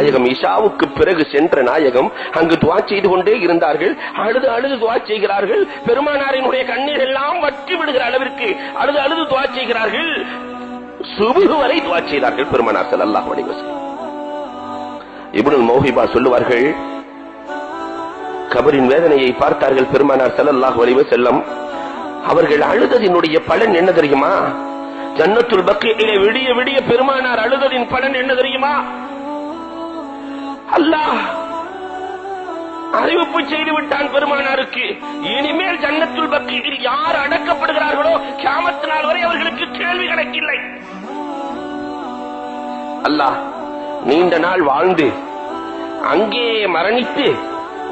நாயகம் இஷாவுக்கு பிறகு சென்ற நாயகம் அங்கு துவா செய்து கொண்டே இருந்தார்கள். அழுது அழுது துவா செய்கிறார்கள். பெருமானாரினுடைய கண்ணீர் எல்லாம் வற்றி விடுகிற அளவிற்கு அழுது அழுது துவா செய்கிறார்கள். சுபுகு வரை துவா செய்தார்கள் பெருமானார் ஸல்லல்லாஹு அலைஹி வஸல்லம். மௌஹிபா சொல்லுவார்கள் கபரின் வேதனையை பார்த்தார்கள் பெருமானார் ஸல்லல்லாஹு வலிவ செல்லம் அவர்கள் அழுததினுடைய பலன் என்ன தெரியுமா? ஜன்னத்துல் பக்கையிலே விடிய விடிய பெருமானார் அழுததின் பலன் என்ன தெரியுமா? அல்லாஹ் அறிவிப்பு செய்து விட்டான் பெருமானாருக்கு. இனிமேல் ஜன்னத்துல் பக்கீட்டில் யார் அடக்கப்படுகிறார்களோ கியாமத்து நாள் வரை அவர்களுக்கு கேள்வி கணக்கில்லை. அல்லாஹ் நீண்ட நாள் வாழ்ந்து அங்கே மரணித்து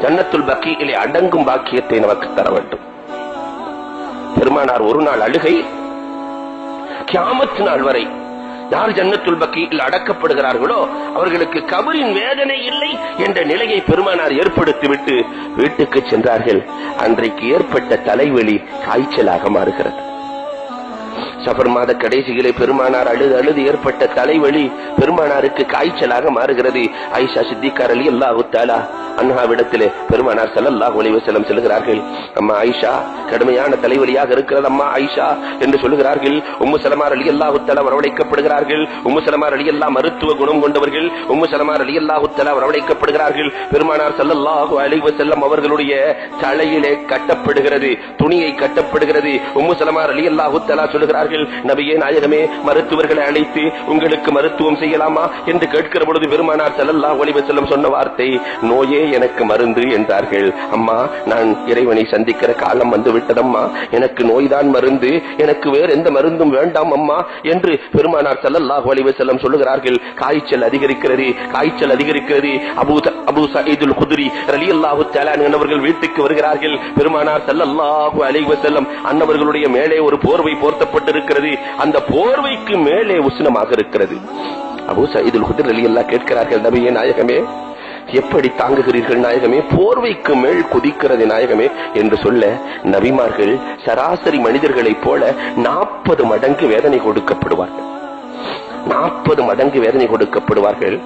ஜன்னத்துல் பக்கியிலே அடங்கும் பாக்கியத்தை நமக்கு தர வேண்டும். பெருமானார் ஒரு நாள் அழுகை கியாமத்து நாள் வரை யார் ஜன்னத்துல் பக்கியில் அடக்கப்படுகிறார்களோ அவர்களுக்கு கபரின் வேதனை இல்லை என்ற நிலையை பெருமானார் ஏற்படுத்திவிட்டு வீட்டுக்கு சென்றார்கள். அன்றைக்கு ஏற்பட்ட தலைவலி காய்ச்சலாக மாறுகிறது. சபர் மாத கடைசியிலே பெருமானார் அழுது அழுது ஏற்பட்ட தலைவலி பெருமானாருக்கு காய்ச்சலாக மாறுகிறது. ஐஷா சித்திகார் அலி அல்லாஹு தாலா அன்ஹாவிடத்திலே பெருமானார் செல்லல்லா அலைஹி செல்கிறார்கள் அம்மா ஐஷா கடுமையான தலைவலியாக இருக்கிறது அம்மா ஐஷா என்று சொல்லுகிறார்கள். உம்மு சலமார் அலி அல்லாஹு தாலா வரவழைக்கப்படுகிறார்கள். உம்மு சலமார் அலி அல்லா மருத்துவ குணம் கொண்டவர்கள். உம்மு சலமார் அலி அல்லாஹு தாலா வரவழைக்கப்படுகிறார்கள். பெருமானார் செல்லல்லாஹு அலைஹி அவர்களுடைய தலையிலே கட்டப்படுகிறது துணியை கட்டப்படுகிறது. உம்மு சலமார் அலி அல்லாஹு தாலா சொல்லுகிறார்கள் நபியே நாயகமே மருத்துவர்களை அழைத்து உங்களுக்கு மருத்துவம் செய்யலாமா? என்று கேட்கிற பொழுது பெருமானார் செல்லல்லா அலைஹி சொன்ன வார்த்தை நோயே எனக்கு மருந்து என்றார்கள். அம்மா நான் இறைவனை சந்திக்கிற காலம் வந்து விட்டதம்மா எனக்கு நோய்தான் மருந்து. எனக்கு வேறு எந்த மருந்தும் வேண்டாம் அம்மா என்று பெருமானார் செல்லல்லாஹ் அலைஹி செல்லம் சொல்லுகிறார்கள். காய்ச்சல் அதிகரிக்கிறது காய்ச்சல் அதிகரிக்கிறது. அபு த- அபூ சயீதுல் குத்ரி ரலியல்லாஹு தஆலா அன்னவர்கள் வீட்டுக்கு வருகிறார்கள். பெருமானார் செல்லல்லாஹு அலைஹி செல்லம் அன்னவர்களுடைய மேலே ஒரு போர்வை போர்த்தப்பட்டிருக்கிறது. அந்த போர்வைக்கு மேலே உஷ்ணமாக இருக்கிறது. அபூ சயீதுல் ரலி அல்லா கேட்கிறார்கள் நபியே நாயகமே எப்படி தாங்குகிறீர்கள் நாயகமே? போர்வைக்கு மேல் குதிக்கிறது நாயகமே என்று சொல்ல நபிமார்கள் சராசரி மனிதர்களைப் போல நாற்பது மடங்கு வேதனை கொடுக்கப்படுவார்கள். நாற்பது மடங்கு வேதனை கொடுக்கப்படுவார்கள்.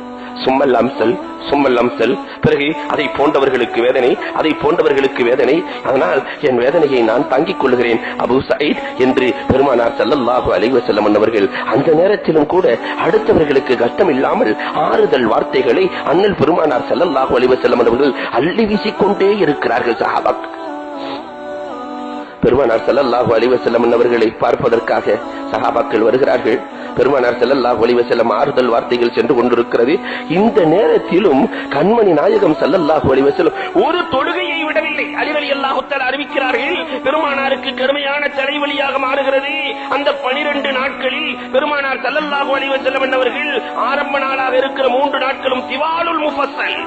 சும்மல் அம்சல் சும்மல் அம்சல். பிறகு அதை போன்றவர்களுக்கு வேதனை அதை போன்றவர்களுக்கு வேதனை. அதனால் என் வேதனையை நான் தாங்கிக் கொள்கிறேன் அபு சயீத் என்று பெருமானார் ஸல்லல்லாஹு அலைஹி வஸல்லம் அவர்கள் அந்த நேரத்திலும் கூட அடுத்தவர்களுக்கு கஷ்டம் இல்லாமல் ஆறுதல் வார்த்தைகளை அண்ணல் பெருமானார் ஸல்லல்லாஹு அலைஹி வஸல்லம் அவர்கள் அள்ளி வீசிக்கொண்டே இருக்கிறார்கள் சஹாபாக்கள். பெருமானார் செல்லல்லாஹு அலைஹி வஸல்லம் அவர்களை பார்ப்பதற்காக சகாபாக்கள் வருகிறார்கள். பெருமானார் செல்லல்லாஹு அலைஹி வஸல்லம் ஆறுதல் வார்த்தைகள் சென்று கொண்டிருக்கிறது. இந்த நேரத்திலும் கண்மணி நாயகம் செல்லல்லாஹு அலைஹி வஸல்லம் ஒரு தொழுகையை விடவில்லை. அலிவலி அல்லாஹுத்தால் அறிவிக்கிறார்கள் பெருமானாருக்கு கடுமையான தலைவலியாக மாறுகிறது. அந்த பனிரெண்டு நாட்களில் பெருமானார் செல்லல்லாஹு அலைஹி வஸல்லம் அவர்கள் ஆரம்ப நாளாக இருக்கிற மூன்று நாட்களும் திவாலுல் முஃபசல்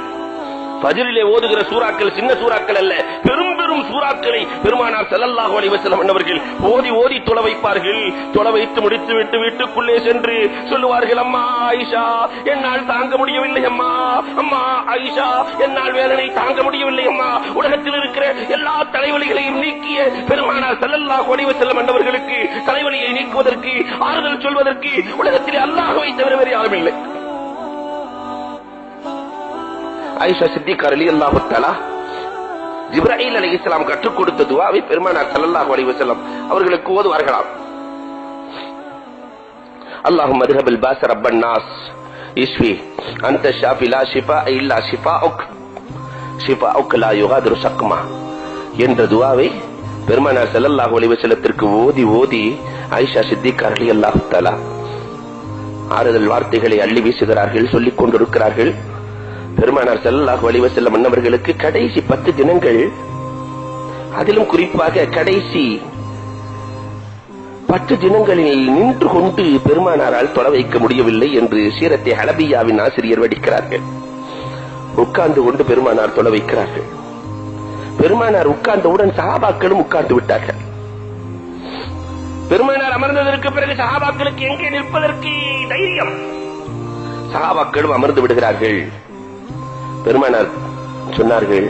ஃபஜ்ரிலே ஓதுகிற சூறாக்கள் சின்ன சூறாக்கள் அல்ல. பெரும் பெரும் சூறாக்களை பெருமானார் ஸல்லல்லாஹு அலைஹி வஸல்லம் ஓதி ஓதி தொலை வைப்பார்கள். தொலை வைத்து முடித்து விட்டு வீட்டுக்குள்ளே சென்று சொல்லுவார்கள் அம்மா ஐஷா என்னால் தாங்க முடியவில்லை அம்மா. அம்மா ஐஷா என்னால் வேலனை தாங்க முடியவில்லை அம்மா. உலகத்தில் இருக்கிற எல்லா தலைவலிகளையும் நீக்கிய பெருமானார் ஸல்லல்லாஹு அலைஹி வஸல்லம் அன்னவர்களுக்கு தலைவலியை நீக்குவதற்கு ஆறுதல் சொல்வதற்கு உலகத்தில் அல்லாஹ்வை தவிர வேறு யாரும் இல்லை. ஆயிஷா சித்திகார் அலி அல்லாஹுத்தாலா ஜிப்ராஹில் அலி இஸ்லாம் கற்றுக் கொடுத்த துவாவை பெருமானார் சல்லாஹ் அலி வசலம் அவர்களுக்கு ஓதுவார்களாம். அல்லாஹும் மதுஹபில் பாஸ் ரப்பன் நாஸ். ஈஸ்வி அந்த ஷாஃபி லா இல்லா ஷிஃபா உக் ஷிஃபா உக் லா யுகாதிரு சக்மா என்ற துவாவை பெருமானார் செல்லல்லாஹு அலிவசலத்திற்கு ஓதி ஓதி ஆயிஷா சித்திகார் அலி அல்லாஹு தாலா ஆறுதல் வார்த்தைகளை அள்ளி வீசுகிறார்கள் சொல்லிக் கொண்டிருக்கிறார்கள். பெருமானார் ஸல்லல்லாஹு அலைஹி செல்ல மன்னவர்களுக்கு கடைசி பத்து தினங்கள் அதிலும் குறிப்பாக கடைசி பத்து தினங்களில் நின்று கொண்டு பெருமானாரால் தொலை வைக்க முடியவில்லை என்று சீரத்தை ஹலபியாவின் ஆசிரியர் வடிக்கிறார்கள். உட்கார்ந்து கொண்டு பெருமானார் தொலை வைக்கிறார்கள். பெருமானார் உட்கார்ந்தவுடன் சஹாபாக்களும் உட்கார்ந்து விட்டார்கள். பெருமானார் அமர்ந்ததற்கு பிறகு சஹாபாக்களுக்கு எங்கே நிற்பதற்கு தைரியம்? சஹாபாக்களும் அமர்ந்து விடுகிறார்கள். பெருமானார் சொன்னார்கள்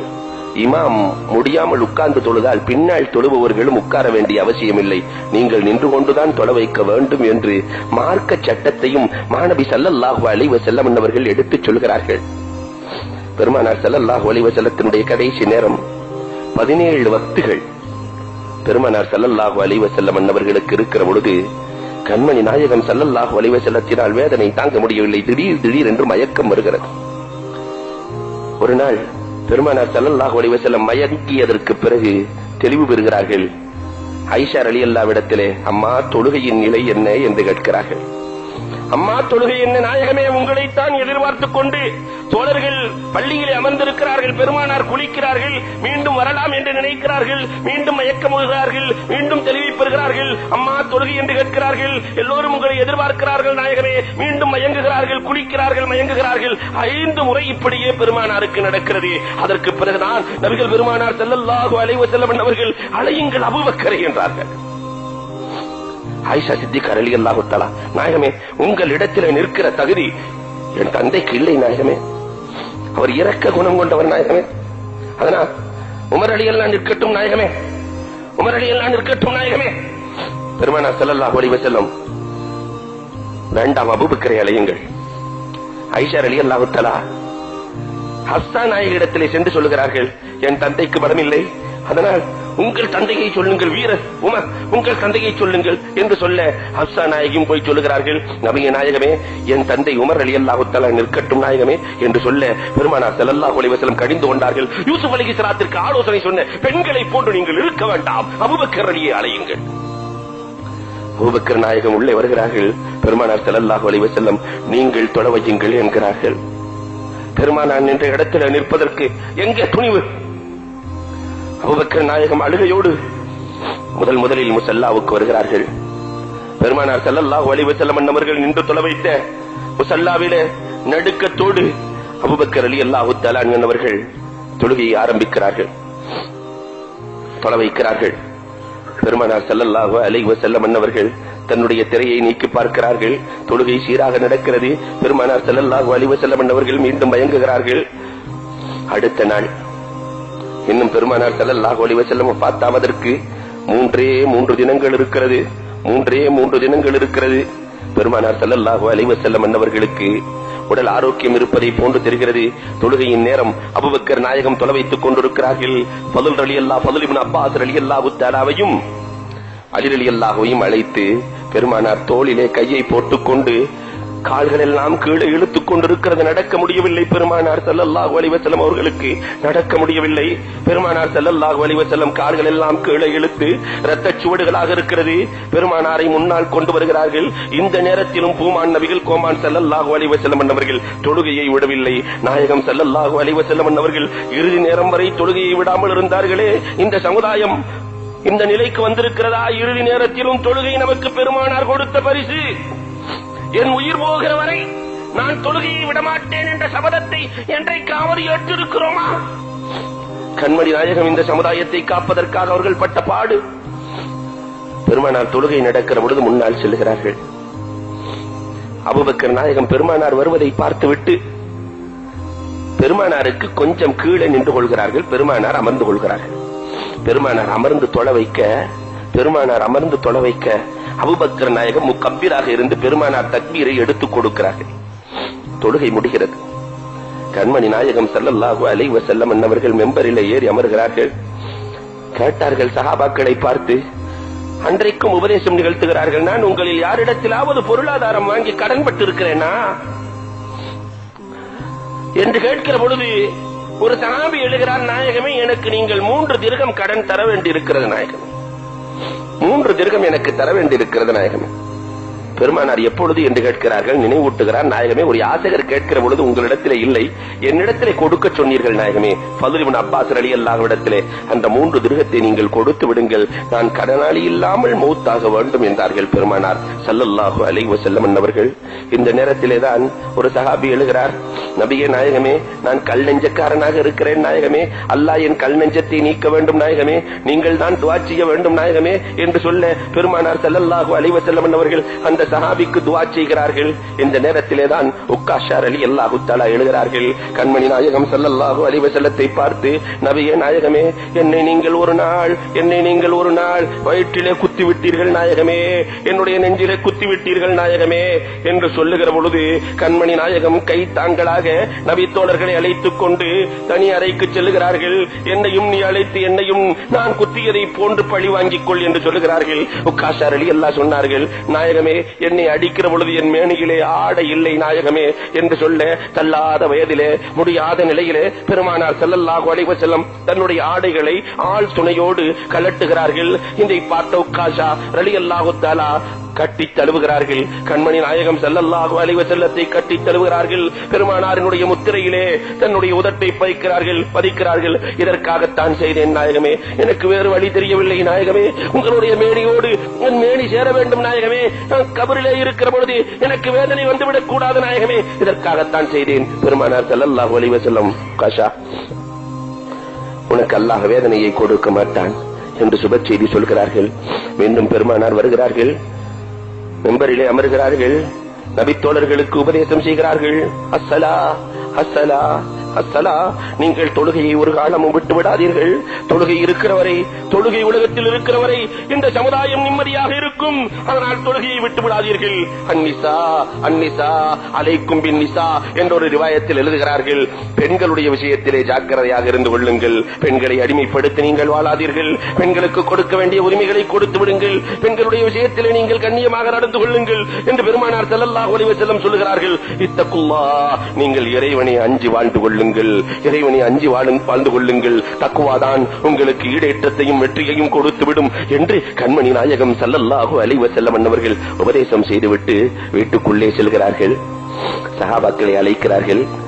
இமாம் முடியாமல் உட்கார்ந்து தொழுதால் பின்னால் தொழுபவர்களும் உட்கார வேண்டிய அவசியமில்லை. நீங்கள் நின்று கொண்டுதான் தொலை வைக்க வேண்டும் என்று மார்க்க சட்டத்தையும் மாணவி சல்லல்லாஹு அலைவ வஸல்லம் எடுத்துச் சொல்கிறார்கள். பெருமானார் சல்லல்லாஹு அலைவ செல்லத்தினுடைய கடைசி நேரம் பதினேழு வக்துகள். பெருமானார் சல்லல்லாஹு அலைவ வஸல்லம் அன்னவர்களுக்கு இருக்கிற பொழுது கண்மணி நாயகம் சல்லல்லாஹு அலைவ செல்லத்தினால் வேதனை தாங்க முடியவில்லை. திடீர் திடீர் என்று மயக்கம் வருகிறது. ஒரு நாள் பெருமானார் ஸல்லல்லாஹு அலைஹி வஸல்லம் மயங்கியதற்கு பிறகு தெளிவு பெறுகிறார்கள். ஐஷா ரலியல்லாவிடத்திலே அம்மா தொழுகையின் நிலை என்ன? என்று கேட்கிறார்கள். அம்மா தொழுகை என்ன நாயகமே உங்களைத்தான் எதிர்பார்த்துக் கொண்டு தோழர்கள் பள்ளியிலே அமர்ந்திருக்கிறார்கள் பெருமானார் குளிக்கிறார்கள் மீண்டும் வரலாம் என்று நினைக்கிறார்கள் மீண்டும் மயக்கமுகிறார்கள் மீண்டும் தெளிவை பெறுகிறார்கள். அம்மா தொழுகை என்று கேட்கிறார்கள் எல்லோரும் உங்களை எதிர்பார்க்கிறார்கள் நாயகமே மீண்டும் மயங்குகிறார்கள் குளிக்கிறார்கள் மயங்குகிறார்கள். ஐந்து முறை இப்படியே பெருமானாருக்கு நடக்கிறது. அதற்கு பிறகுதான் நபிகள் பெருமானார் செல்லல்லாக அலைவ செல்லம் அவர்கள் அலையுங்கள் அபுபக்கரை என்றார்கள். ஆயிஷா சித்திக் அலி அல்லாஹு நாயகமே உங்கள் இடத்திலே நிற்கிற தகுதி என் தந்தைக்கு இல்லை நாயகமே. அவர் இறக்க குணம் கொண்டவர் நாயகமே. அதனால் உமர் அலி எல்லாம் நிற்கட்டும் நாயகமே. உமர் அலி எல்லாம் நிற்கட்டும் நாயகமே. பெருமானா செல்லல்லா அலைஹி செல்லும் வேண்டாம் அபூபக்கரை அலையுங்கள். ஐஷா அலி அல்லாஹுத்தலா ஹஸ்தா நாயகிடத்திலே சென்று சொல்லுகிறார்கள் என் தந்தைக்கு பலம் இல்லை. அதனால் உங்கள் தந்தையை சொல்லுங்கள் வீரர் உமர் உங்கள் தந்தையை சொல்லுங்கள் என்று சொல்ல ஹப்சா நாயகியும் போய் சொல்லுகிறார்கள். நபிய நாயகமே என் தந்தை உமர் அலி அல்லாஹுத்தலா நிற்கட்டும் நாயகமே என்று சொல்ல பெருமானார் செல்லல்லா அலைஹி கடிந்து கொண்டார்கள். யூசுப் அலைஹிஸ்ஸலாத்திற்கு ஆலோசனை சொன்ன பெண்களை போன்று நீங்கள் இருக்க வேண்டாம். அபுபக்கர் அலியை அலையுங்கள். அபுபக்கர் நாயகம் உள்ளே வருகிறார்கள். பெருமானார் ஸல்லல்லாஹு அலைஹி நீங்கள் தொழ வையுங்கள் என்கிறார்கள். பெருமானார் நின்ற இடத்தில் நிற்பதற்கு எங்கே துணிவு? அபுபக்கர் நாயகம் அழுகையோடு முதல் முதலில் முசல்லாவுக்கு வருகிறார்கள். பெருமானார் ஸல்லல்லாஹு வலிவு வஸல்லம் அன்னவர்கள் நின்று தொலை வைத்த நடுக்கத்தோடு அபுபக்கர் அலி அல்லாஹு தஆலா அவர்கள் தொழுகையை ஆரம்பிக்கிறார்கள். தொலை வைக்கிறார்கள். பெருமானார் ஸல்லல்லாஹு அலைஹி வஸல்லம் அன்னவர்கள் தன்னுடைய திரையை நீக்கி பார்க்கிறார்கள். தொழுகை சீராக நடக்கிறது. பெருமானார் ஸல்லல்லாஹு அலைஹி வஸல்லம் அன்னவர்கள் மீண்டும் மயங்குகிறார்கள். அடுத்த நாள் இன்னும் பெருமானார் ஸல்லல்லாஹு அலைஹி பார்த்தாவதற்கு மூன்றே மூன்று தினங்கள் இருக்கிறது. மூன்றே மூன்று தினங்கள் இருக்கிறது. பெருமானார் ஸல்லல்லாஹு அலைஹி வஸல்லம் உடல் ஆரோக்கியம் இருப்பதை போன்று தெரிகிறது. தொழுகையின் நேரம் அபுபக்கர் நாயகம் தொலை வைத்துக் கொண்டிருக்கிறார்கள். பதில் ரலியல்லாஹ் ஃபதுல் இப்னு அப்பாஸ் ரலியல்லாஹு தஆலாவையும் அலி அழைத்து பெருமானார் தோளிலே கையை போட்டுக்கொண்டு கால்கள் எல்லாம் கீழே இழுத்துக் கொண்டிருக்கிறது. நடக்க முடியவில்லை. பெருமானார் ஸல்லல்லாஹு அலைஹி அவர்களுக்கு நடக்க முடியவில்லை. பெருமானார் ஸல்லல்லாஹு அலைஹி கால்கள் எல்லாம் கீழே இழுத்து இரத்த சுவடுகளாக இருக்கிறது. பெருமானாரை முன்னால் கொண்டு வருகிறார்கள். இந்த நேரத்திலும் பூமான் நபிகள் கோமான் ஸல்லல்லாஹு அலைஹி என்பவர்கள் தொழுகையை விடவில்லை. நாயகம் ஸல்லல்லாஹு அலைஹி என்பவர்கள் இறுதி நேரம் வரை தொழுகையை விடாமல் இருந்தார்களே. இந்த சமுதாயம் இந்த நிலைக்கு வந்திருக்கிறதா? இறுதி நேரத்திலும் தொழுகை நமக்கு பெருமானார் கொடுத்த பரிசு. என் உயிர் போகிற வரை நான் தொழுகையை விடமாட்டேன் என்ற சபதத்தை என்றைக்காவது ஏற்றிருக்கிறோமா? கண்மணி நாயகம் இந்த சமுதாயத்தை காப்பதற்காக அவர்கள் பட்ட பாடு. பெருமானார் தொழுகை நடக்கிற பொழுது முன்னால் செல்லுகிறார்கள். அபுபக்கர் நாயகம் பெருமானார் வருவதை பார்த்துவிட்டு பெருமானாருக்கு கொஞ்சம் கீழே நின்று கொள்கிறார்கள். பெருமானார் அமர்ந்து கொள்கிறார்கள். பெருமானார் அமர்ந்து தொலை வைக்க பெருமானார் அமர்ந்து தொலை வைக்க அபுபக்கர் நாயகம் முக்கம்பீராக இருந்து பெருமானார் தக்பீரை எடுத்துக் கொடுக்கிறார்கள். தொழுகை முடிகிறது. கண்மணி நாயகம் ஸல்லல்லாஹு அலை செல்லம் அன்னவர்கள் மெம்பரில் ஏறி அமர்கிறார்கள். கேட்டார்கள் சஹாபாக்களை பார்த்து அன்றைக்கும் உபதேசம் நிகழ்த்துகிறார்கள். நான் உங்களில் யாரிடத்திலாவது பொருளாதாரம் வாங்கி கடன் பட்டிருக்கிறேனா என்று கேட்கிற பொழுது ஒரு சனாபி எழுகிறார் நாயகமே எனக்கு நீங்கள் மூன்று திருகம் கடன் தர வேண்டியிருக்கிறது நாயகமே. மூன்று திருகம் எனக்கு தர வேண்டியிருக்கிறது நாயகமே. பெருமானார் எப்பொழுது என்று கேட்கிறார்கள்? நினைவூட்டுகிறார். நாயகமே ஒரு யாசகர் கேட்கிற பொழுது உங்களிடத்திலே இல்லை. என்னிடத்திலே கொடுக்க சொன்னீர்கள் நாயகமே. ஃபதுலிபின் அப்பாஸ் அலி அல்லாஹ்விடத்திலே அந்த மூன்று திருகத்தை நீங்கள் கொடுத்து விடுங்கள். நான் கடனாளி இல்லாமல் மௌத்தாக வேண்டும் என்றார்கள் பெருமானார். சல்லல்லாஹு அலைஹி வஸல்லம் அவர்கள் இந்த நேரத்திலே தான் ஒரு சஹாபி எழுகிறார். நபியே நாயகமே நான் கல் நெஞ்சக்காரனாக இருக்கிறேன் நாயகமே. அல்லாஹ் என் கல் நெஞ்சத்தை நீக்க வேண்டும் நாயகமே. நீங்கள் தான் துவா செய்ய வேண்டும் நாயகமே என்று சொல்ல பெருமானார் ஸல்லல்லாஹு அலைஹி வஸல்லம் அவர்கள் அந்த சஹாபிக்கு துவா செய்கிறார்கள். இந்த நேரத்திலே தான் உக்காஷார் அலி அல்லாஹு தாலா எழுகிறார்கள். கண்மணி நாயகம் சல்லல்லாஹு அலிவசல்லத்தை பார்த்து நபியே நாயகமே என்னை நீங்கள் ஒரு நாள் என்னை நீங்கள் ஒரு நாள் வயிற்றிலே குத்தி விட்டீர்கள் நாயகமே என்னுடைய நெஞ்சிலே குத்தி விட்டீர்கள் நாயகமே என்று சொல்லுகிற பொழுது கண்மணி நாயகம் கை தாங்களாக நபி தோழர்களை அழைத்துக் கொண்டு தனி அறைக்கு செல்லுகிறார்கள். என்னையும் நீ அழைத்து என்னையும் நான் குத்தியதை போன்று பழி வாங்கிக் கொள் என்று சொல்லுகிறார்கள். உக்காஷார் அலி அல்லா சொன்னார்கள் நாயகமே என்னை அடிக்கிற பொழுது என் மேனியிலே ஆடை இல்லை நாயகமே என்று சொல்ல தள்ளாத வயதிலே முடியாத நிலையிலே பெருமானார் ஸல்லல்லாஹு அலைஹி செல்லம் தன்னுடைய ஆடைகளை ஆள் துணையோடு கலட்டுகிறார்கள். இதை பார்த்த உக்காஷா ரலியல்லாஹு தஆலா கட்டி தழுவுகிறார்கள். கண்மணி நாயகம் செல்லல்லாகும் அலைவ செல்லத்தை கட்டி தழுவுகிறார்கள். பெருமானாரினுடைய முத்திரையிலே தன்னுடைய உதட்டை பதிக்கிறார்கள் பதிக்கிறார்கள். இதற்காகத்தான் செய்தேன் நாயகமே. எனக்கு வேறு வழி தெரியவில்லை நாயகமே. உங்களுடைய மேனியோடு என் மேடி சேர வேண்டும் நாயகமே. நான் கபரிலே இருக்கிற பொழுது எனக்கு வேதனை வந்துவிடக் கூடாது நாயகமே. இதற்காகத்தான் செய்தேன். பெருமானார் ஸல்லல்லாஹு அலைவ செல்லம் காஷா உனக்கு அல்லாஹ் வேதனையை கொடுக்க மாட்டான் என்று சுப செய்தி சொல்கிறார்கள். மீண்டும் பெருமானார் வருகிறார்கள். மெம்பரிலே அமர்கிறார்கள். நபித்தோழர்களுக்கு உபதேசம் செய்கிறார்கள். அஸ்ஸலா அசலா அத்தலா நீங்கள் தொழுகையை ஒரு காலமும் விட்டு விடாதீர்கள். தொழுகை இருக்கிறவரை தொழுகை உலகத்தில் இருக்கிறவரை இந்த சமுதாயம் நிம்மதியாக இருக்கும். அதனால் தொழுகையை விட்டு விடாதீர்கள். அன்னிசா அன்னிசா அலைக்கும் பின் நிசா என்ற ஒரு ரிவாயத்தில் எழுதுகிறார்கள். பெண்களுடைய விஷயத்திலே ஜாக்கிரதையாக இருந்து கொள்ளுங்கள். பெண்களை அடிமைப்படுத்தி நீங்கள் வாழாதீர்கள். பெண்களுக்கு கொடுக்க வேண்டிய உரிமைகளை கொடுத்து விடுங்கள். பெண்களுடைய விஷயத்திலே நீங்கள் கண்ணியமாக நடந்து கொள்ளுங்கள் என்று பெருமானார் செல்லல்லா ஒளிவ செல்லம் சொல்லுகிறார்கள். இத்தக்குல்லா நீங்கள் இறைவனை அஞ்சு வாழ்ந்து கொள்ளுங்கள். இறைவனை அஞ்சி வாழும் வாழ்ந்து கொள்ளுங்கள். தக்குவாதான் உங்களுக்கு ஈடேற்றத்தையும் வெற்றியையும் கொடுத்துவிடும் என்று கண்மணி நாயகம் சல்லல்லாஹு அலைவ வஸல்லம் அன்னவர்கள் உபதேசம் செய்துவிட்டு வீட்டுக்குள்ளே செல்கிறார்கள். சகாபாக்களை அழைக்கிறார்கள்.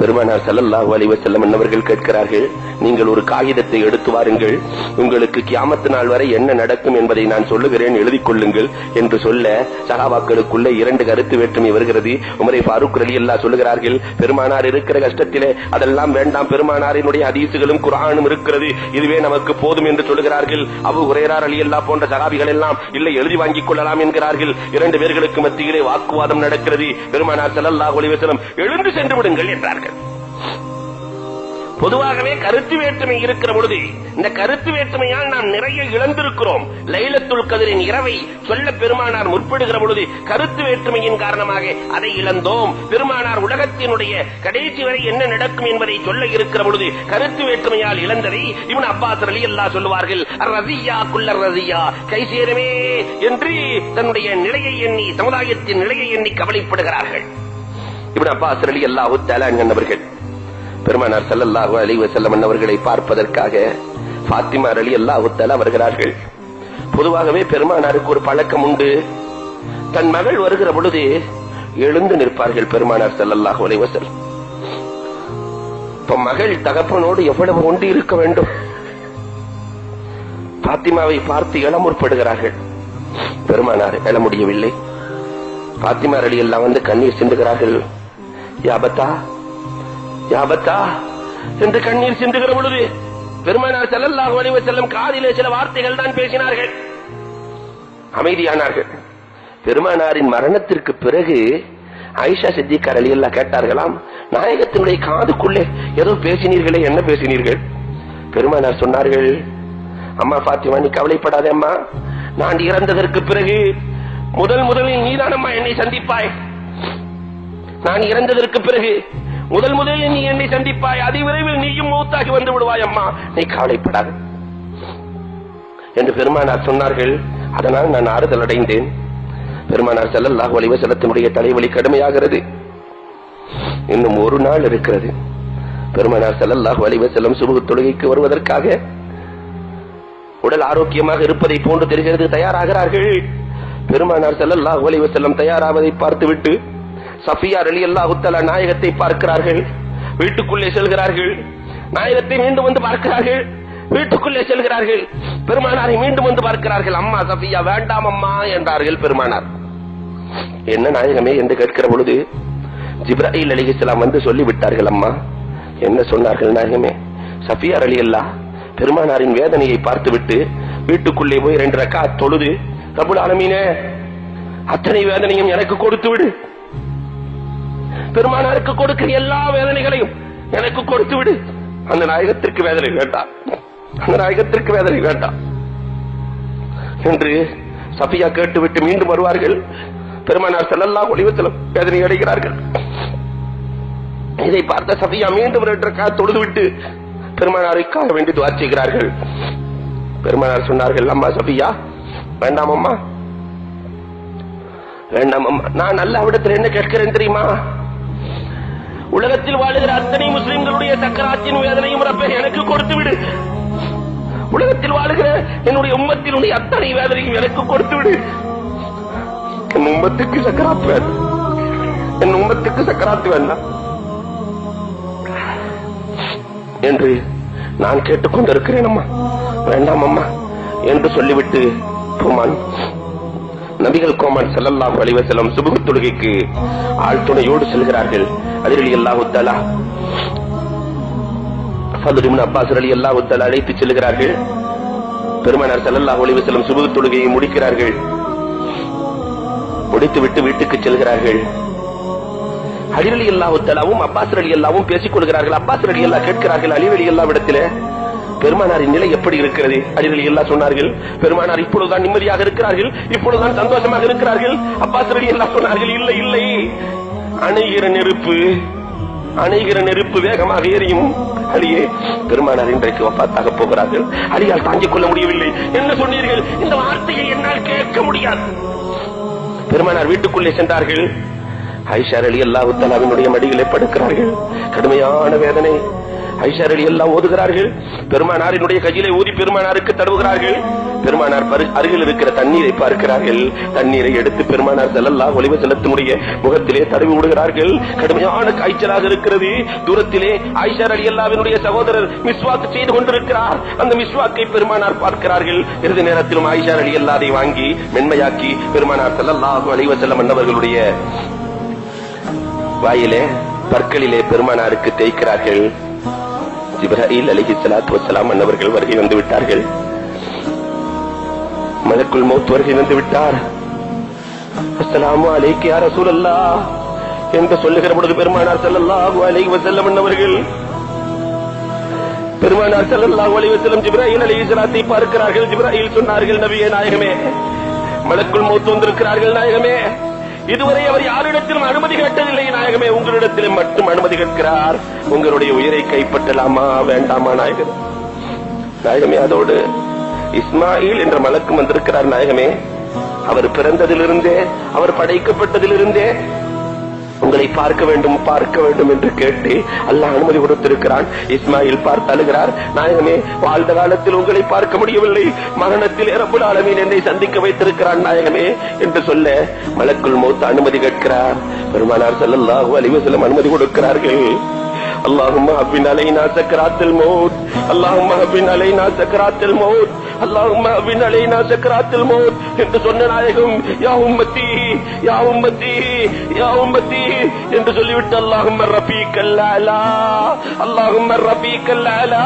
பெருமானார் ஸல்லல்லாஹு அலைஹி வஸல்லம் அன்னவர்கள் கேட்கிறார்கள் நீங்கள் ஒரு காகிதத்தை எடுத்து வாருங்கள் உங்களுக்கு கியாமத்து நாள் வரை என்ன நடக்கும் என்பதை நான் சொல்லுகிறேன் எழுதிக் கொள்ளுங்கள் என்று சொல்ல சகாபாக்களுக்குள்ள இரண்டு கருத்து வேற்றுமை வருகிறது. உமரை ஃபாரூக் ரலி அல்லா சொல்லுகிறார்கள் பெருமானார் இருக்கிற கஷ்டத்திலே அதெல்லாம் வேண்டாம் பெருமானாரினுடைய அதிசுகளும் குரானும் இருக்கிறது இதுவே நமக்கு போதும் என்று சொல்லுகிறார்கள். அவு உரையரார் அலி அல்லா போன்ற சகாபிகள் எல்லாம் இல்லை எழுதி வாங்கிக் கொள்ளலாம் என்கிறார்கள். இரண்டு பேர்களுக்கு மத்தியிலே வாக்குவாதம் நடக்கிறது. பெருமானார் ஸல்லல்லாஹு அலைஹி எழுந்து சென்று விடுங்கள் என்றார்கள். பொதுவாகவே கருத்து வேற்றுமை இருக்கிற பொழுது இந்த கருத்து வேற்றுமையால் நாம் நிறைய இழந்திருக்கிறோம். லைலத்துல் கதிரின் இரவை சொல்ல பெருமானார் முற்படுகிற பொழுது கருத்து வேற்றுமையின் காரணமாக அதை இழந்தோம். பெருமானார் உலகத்தினுடைய கடைசி வரை என்ன நடக்கும் என்பதை சொல்ல இருக்கிற பொழுது கருத்து வேற்றுமையால் இழந்ததை இவன் அப்பாஸ் அலி அல்லா சொல்லுவார்கள் ரசியா குல்ல ரசியா கை சேருமே என்று தன்னுடைய நிலையை எண்ணி சமுதாயத்தின் நிலையை எண்ணி கவலைப்படுகிறார்கள். இவன் அப்பாஸ் அலி அல்லாஹு தலான் என்பவர்கள். பெருமானார் ஸல்லல்லாஹு அலைஹி வஸல்லம் அவர்களை பார்ப்பதற்காக பாத்திமா அலி அல்லாஹு வருகிறார்கள். பொதுவாகவே பெருமானாருக்கு ஒரு பழக்கம் உண்டு. தன் மகள் வருகிற பொழுது எழுந்து நிற்பார்கள் பெருமானார் ஸல்லல்லாஹு அலைஹி இப்ப மகள் தகப்பனோடு எவ்வளவு ஒன்று இருக்க வேண்டும்? பாத்திமாவை பார்த்து இளமுற்படுகிறார்கள். முற்படுகிறார்கள் பெருமானார் எழ முடியவில்லை பாத்திமார் அலி எல்லாம் வந்து கண்ணீர் சிந்துகிறார்கள். யாபத்தா யாபத்தா? என்று கண்ணீர் சிந்துகிற பொழுது பெருமானார் ஸல்லல்லாஹு அலைஹி செல்லும் காதிலே சில வார்த்தைகள் தான் பேசினார்கள். அமைதியானார்கள். பெருமானாரின் மரணத்திற்கு பிறகு ஐஷா சித்திகார் அலி எல்லாம் கேட்டார்களாம் நாயகத்தினுடைய காதுக்குள்ளே ஏதோ பேசினீர்களே என்ன பேசினீர்கள்? பெருமானார் சொன்னார்கள் அம்மா பாத்திமா நீ கவலைப்படாதே அம்மா. நான் இறந்ததற்கு பிறகு முதல் முதலில் நீதானம்மா என்னை சந்திப்பாய். நான் இறந்ததற்கு பிறகு முதல் முதலில் நீ என்னை சந்திப்பாய். அதி விரைவில் நீயும் மூத்தாகி வந்து விடுவாய் அம்மா. நீ கவலைப்படாது. என்று பெருமானார் சொன்னார்கள். அதனால் நான் ஆறுதல் அடைந்தேன். பெருமானார் ஸல்லல்லாஹு வலிவ செல்லத்தினுடைய தலைவலி கடுமையாகிறது. இன்னும் ஒரு நாள் இருக்கிறது. பெருமானார் ஸல்லல்லாஹு வலிவ செல்லும் சுமூக தொழுகைக்கு வருவதற்காக உடல் ஆரோக்கியமாக இருப்பதை போன்று தெரிகிறது. தயாராகிறார்கள். பெருமானார் ஸல்லல்லாஹு வலிவ செல்லும் தயாராவதை பார்த்துவிட்டு சஃபியா அலி அல்லாஹுத்தல நாயகத்தை பார்க்கிறார்கள். வீட்டுக்குள்ளே செல்கிறார்கள். நாயகத்தை மீண்டும் வந்து பார்க்கிறார்கள். வீட்டுக்குள்ளே செல்கிறார்கள். பெருமானாரை மீண்டும் வந்து பார்க்கிறார்கள். அம்மா சஃபியா வேண்டாம் அம்மா என்றார்கள் பெருமானார். என்ன நாயகமே? என்று கேட்கிற பொழுது ஜிப்ராஹில் அலிஹிஸ்லாம் வந்து சொல்லிவிட்டார்கள் அம்மா என்ன சொன்னார்கள் நாயகமே? சஃபியா அலி அல்லா பெருமானாரின் வேதனையை பார்த்துவிட்டு வீட்டுக்குள்ளே போய் ரெண்டு ரக்கா தொழுது ரபுல் ஆலமீனே அத்தனை வேதனையும் எனக்கு கொடுத்து விடு பெருமானாருக்கு கொடுக்கிற எல்லா வேதனைகளையும் எனக்கு கொடுத்து விடு அந்த நாயகத்திற்கு வேதனை வேண்டாம். அந்த நாயகத்திற்கு வேதனை வேண்டாம். என்று சபியா கேட்டுவிட்டு மீண்டும் வருவார்கள். பெருமானார் செல்லல்லா ஒளிவத்திலும் வேதனை அடைகிறார்கள். இதை பார்த்த சபியா மீண்டும் ரெண்டரைக்கா தொழுதுவிட்டு பெருமானாருக்காக வேண்டி துவா செய்கிறார்கள். பெருமானார் சொன்னார்கள் அம்மா சபியா வேண்டாம் அம்மா. வேண்டாம் அம்மா. நான் நல்ல விடத்தில் என்ன கேட்கிறேன் தெரியுமா? உலகத்தில் வாழுகிற அத்தனை முஸ்லிம்களுடைய சக்கராத்தின் வேதனையும் ரப்பே எனக்கு கொடுத்து விடு. உலகத்தில் வாழுகிற என்னுடைய உம்மத்தினுடைய அத்தனை வேதனையும் எனக்கு கொடுத்து விடு. என் உம்மத்துக்கு சக்கராத்து வேண்டாம். என் உம்மத்துக்கு சக்கராத்து வேண்டாம். என்று நான் கேட்டுக்கொண்டிருக்கிறேன் அம்மா. வேண்டாம் அம்மா என்று சொல்லிவிட்டு போமான் நபிகள் கோமான் செல்லல்லாம் வழிவசலம் சுபுக தொழுகைக்கு ஆழ்துணையோடு செல்கிறார்கள். அதிரலி அல்லாஹு தலா அப்பாஸ் அலி அல்லாஹு அழைத்து செல்கிறார்கள். பெருமனார் செல்லல்லாஹு அலைஹி செல்லும் சுபுகு தொழுகையை முடிக்கிறார்கள். முடித்துவிட்டு வீட்டுக்கு செல்கிறார்கள். அலிரலி அல்லாஹு தலாவும் அப்பாஸ் அலி அல்லாவும் பேசிக் கொள்கிறார்கள். அப்பாஸ் அலி அல்லா கேட்கிறார்கள் அலிரலி அல்லா இடத்திலே பெருமானாரின் நிலை எப்படி இருக்கிறது? அலிரலி அல்லா சொன்னார்கள் பெருமானார் இப்பொழுதுதான் நிம்மதியாக இருக்கிறார்கள் இப்பொழுதுதான் சந்தோஷமாக இருக்கிறார்கள். அப்பாஸ் அலி அல்லா சொன்னார்கள் இல்லை இல்லை. அணைகிற நெருப்பு அணைகிற நெருப்பு வேகமாக எரியும். அலியே பெருமானார் இன்றைக்கு வப்பாத்தாக போகிறார்கள். அலியால் தாங்கிக் கொள்ள முடியவில்லை. என்ன சொன்னீர்கள்? இந்த வார்த்தையை என்னால் கேட்க முடியாது. பெருமானார் வீட்டுக்குள்ளே சென்றார்கள். ஐஷார் அலி அல்லாஹு தலாவினுடைய மடிகளை படுக்கிறார்கள். கடுமையான வேதனை. ஐஷார் அலி எல்லாம் ஓதுகிறார்கள். பெருமானாரினுடைய கையிலே ஊதி பெருமானாருக்கு தடவுகிறார்கள். பெருமானார் அருகில் இருக்கிற தண்ணீரை பார்க்கிறார்கள். தண்ணீரை எடுத்து பெருமானார் செல்லல்லா ஒளிவ செல்லத்தினுடைய முகத்திலே தடவி விடுகிறார்கள். கடுமையான காய்ச்சலாக இருக்கிறது. தூரத்திலே ஐஷார் அலி அல்லாவினுடைய சகோதரர் மிஸ்வாக்கு செய்து கொண்டிருக்கிறார். அந்த மிஸ்வாக்கை பெருமானார் பார்க்கிறார்கள். இறுதி நேரத்திலும் ஐஷார் அலி அல்லாதை வாங்கி மென்மையாக்கி பெருமானார் செல்லல்லாஹு அலைவ செல்லம் மன்னவர்களுடைய வாயிலே பற்களிலே பெருமானாருக்கு தேய்க்கிறார்கள். ஜிப்ராயில் அலிஹி சலாத்து வசலாம் அன்னவர்கள் வருகை வந்து விட்டார்கள். மலக்குள் மௌத் வருகை வந்து விட்டார். அஸ்லாம் அலைக்கு ரசூல் அல்லா என்று சொல்லுகிற பொழுது பெருமானார் செல்லல்லாஹு அலைஹி வசல்லம் அன்னவர்கள் பெருமானார் செல்லல்லாஹு அலைஹி வசல்லம் ஜிப்ராயில் அலிஹி சலாத்தை பார்க்கிறார்கள். ஜிப்ராயில் சொன்னார்கள் நபியே நாயகமே மலக்குள் மௌத் வந்திருக்கிறார்கள் நாயகமே. இதுவரை அவர் யாரிடத்திலும் அனுமதி கேட்டதில்லை நாயகமே. உங்களிடத்திலும் மட்டும் அனுமதி கேட்கிறார். உங்களுடைய உயிரை கைப்பற்றலாமா? வேண்டாமா நாயகர் நாயகமே அதோடு இஸ்மாயில் என்ற மலக்கு வந்திருக்கிறார் நாயகமே. அவர் பிறந்ததிலிருந்தே அவர் படைக்கப்பட்டதிலிருந்தே உங்களை பார்க்க வேண்டும் பார்க்க வேண்டும் என்று கேட்டு அல்லாஹ் அனுமதி கொடுத்திருக்கிறான் இஸ்மாயில் பார்த்து அழுகிறார் நாயகமே வாழ்ந்த காலத்தில் உங்களை பார்க்க முடியவில்லை மரணத்தில் ரப்புல் ஆலமீன் என்னை சந்திக்க வைத்திருக்கிறான் நாயகமே என்று சொல்ல மலக்குள் மௌத் அனுமதி கேட்கிறார் பெருமானார் ஸல்லல்லாஹு அலைஹி வஸல்லம் அனுமதி கொடுக்கிறார்கள் اللهم هبن علينا سكرات الموت اللهم هبن علينا سكرات الموت அல்லாஹும் அபின் அலைனா மோத் என்று சொன்ன நாயகம் யா உம்மத்தி யா உம்மத்தி யா உம்மத்தி என்று சொல்லிவிட்டு அல்லாஹும் ரபி கல்லாலா அல்லாஹும் ரபி கல்லாலா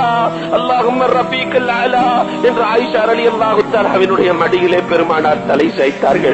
அல்லாஹும் ரபி கல்லாலா என்று ஆயிஷா அலி அல்லாஹுத்தார் அவனுடைய மடியிலே பெருமானார் தலை சைத்தார்கள்